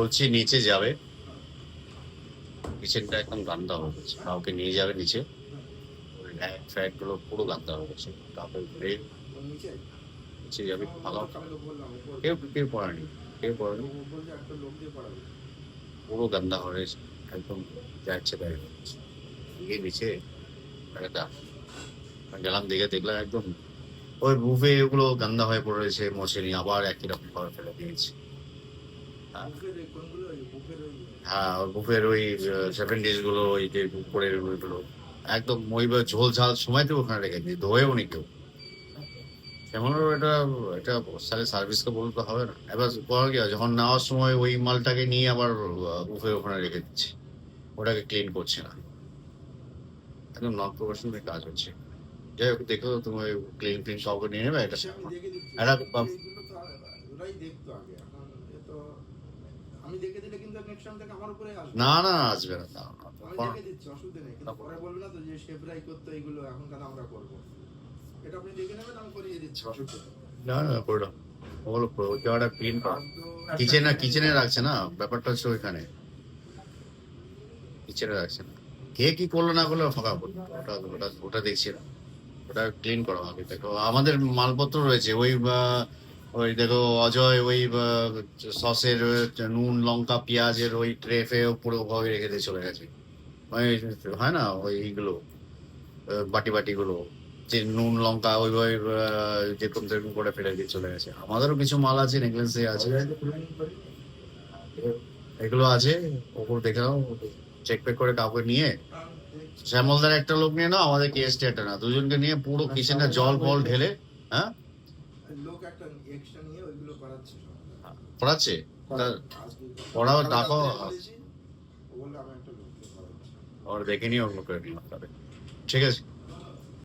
বলছি, নিচে যাবে। কিচেনটা একদম গান্দা হয়ে গেছে। কাউকে নিয়ে যাবে নিচে। র্যাক পুরো গান্দা হয়ে গেছে। কাউকে ঘুরে নিচে যাবে। উপর কেউ কেউ পড়েনি কেউ পড়েনি পুরো গান্দা হয়ে একদম যাচ্ছে তাই গিয়ে নিচে গেলাম, দেখে দেখলাম একদম ওই বুফে ওগুলো গান্দা হয়ে পড়েছে মোছেনি আবার একই রকম ভাবে ফেলে দিয়েছে। হ্যাঁ। ওই বুফের ওই সেভেন ডেজগুলো ওই যে উপরের ওইগুলো। একদম ওই ঝোল ঝাল সময় তো ওখানে রেখে দিই ধোয়েও নি কেউ। এমন এটা এটা সালে সার্ভিসকে বলতে হবে না। এবার করা কি হয়, যখন নেওয়ার সময় ওই মালটাকে নিয়ে আবার বুফে ওখানে রেখে দিচ্ছে। ওটাকে ক্লিন করছে না। একদম নন প্রফেশনাল কাজ হচ্ছে। যাই হোক দেখো তুমি ক্লিন ক্লিন কাউকে নিয়ে নেবে এটা সে না না আসবে না না, না, না। করে ওগুলো কিচেনে কিচেনে রাখছে না? ব্যাপারটা হচ্ছে ওইখানে। কিচেনে রাখছে না। কে কি করল না করল ফাঁকা করল ওটা ওটা ওটা দেখছি না। ওটা ক্লিন করো। আগে দেখো। আমাদের মালপত্র রয়েছে। ওই ওই দেখো অজয় ওই সসের, নুন, লঙ্কা, পেঁয়াজের ওই ট্রে ফে পুরো ভাবে রেখে দিয়ে চলে গেছে। ওই হয় না ওই এইগুলো বাটি বাটি গুলো যে নুন, লঙ্কা ওইভাবে যেরকম যেরকম করে ফেলে দিয়ে চলে গেছে। আমাদেরও কিছু মাল আছে, নেকলেসে আছে। এগুলো আছে ওপর দেখে নাও চেক পেক করে কাউকে নিয়ে। শ্যামলদার একটা লোক নিয়ে নাও, আমাদের কেস একটা না, দুজনকে নিয়ে পুরো কিচেনে জল ফল ঢেলে হ্যাঁ? লোক একটা এক্সট্রা নিয়ে ওইগুলো করাচ্ছে পড়াচ্ছে পড়াও, আমি একটা করাচ্ছি। ওর দেখে নিও ওগুলো করে নিও আপনাদের। ঠিক আছে।